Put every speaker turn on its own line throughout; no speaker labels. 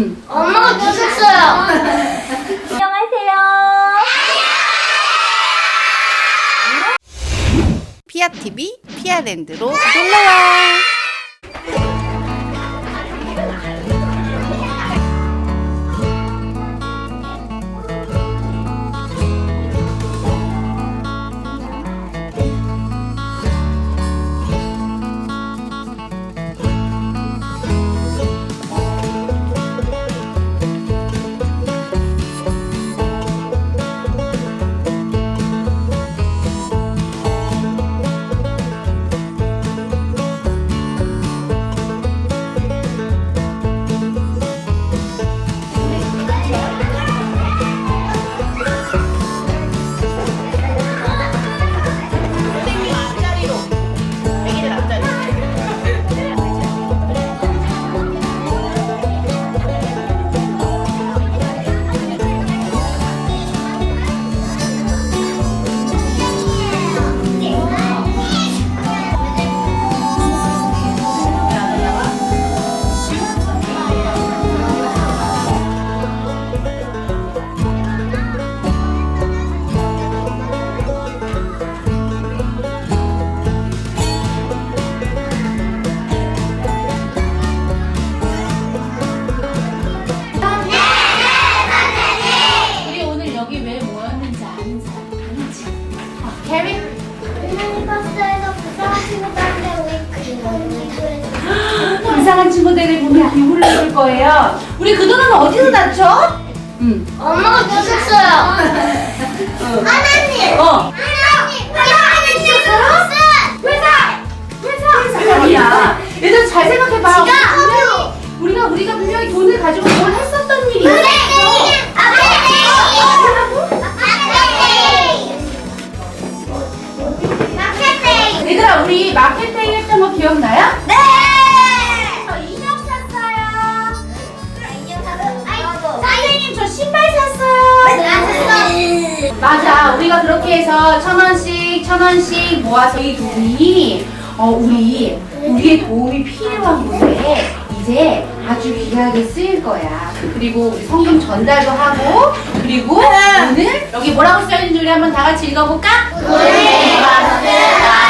응.
엄마가 주셨어요.
안녕하세요.
피아TV 피아랜드로 놀러와! 우리
버스에서 부산 친구들한테 우리 그런
이상한 친구들이 보면 기분을 줄 거예요. 우리 그 돈은 어디서 났죠? 응.
엄마가 주셨어요. 하나님.
어.
하나님. 하나님 주셨어요? 회사. 회사.
아니야. 얘들 잘 생각해봐.
지가.
얘들아 우리 마케팅 했던 거 기억나요?
네.
저 인형 샀어요.
인형 샀어.
선생님 저 신발 샀어요. 맞아. 우리가 그렇게 해서 천 원씩 천 원씩 모아서 이 돈이 어 우리 우리의 도움이 필요한 곳에 이제 아주 귀하게 쓰일 거야. 그리고 우리 성금 전달도 하고 그리고 오늘 여기 뭐라고 써 있는지 우리 한번 다 같이 읽어볼까?
우리 버스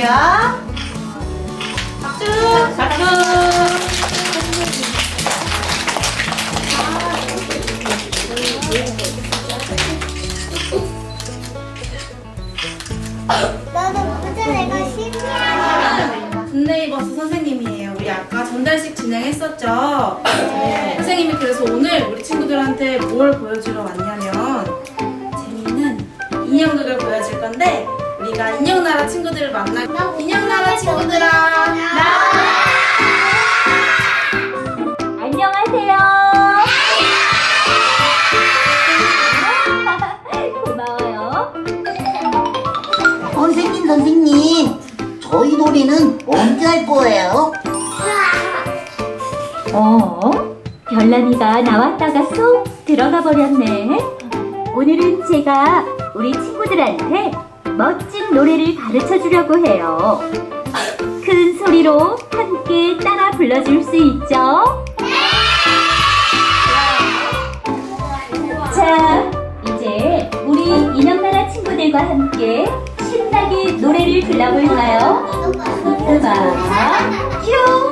줄게요. 박수! 박수!
내가
굿네이버스 선생님이에요. 우리 아까 전달식 진행했었죠? 네. 선생님이 그래서 오늘 우리 친구들한테 뭘 보여주러 왔냐면 재미있는 인형극을 보여줄 건데 우리가 인형나라 친구들을 만나 인형나라 친구들아
안녕하세요. 고마워요.
선생님, 선생님, 저희 놀이는 언제 할 거예요?
어? 별난이가 나왔다가 쏙 들어가 버렸네. 오늘은 제가 우리 친구들한테 멋진 노래를 가르쳐 주려고 해요. 큰 소리로 함께 따라 불러줄 수 있죠? 자, 이제 우리 인형나라 친구들과 함께 신나게 노래를 불러볼까요? 음악 큐!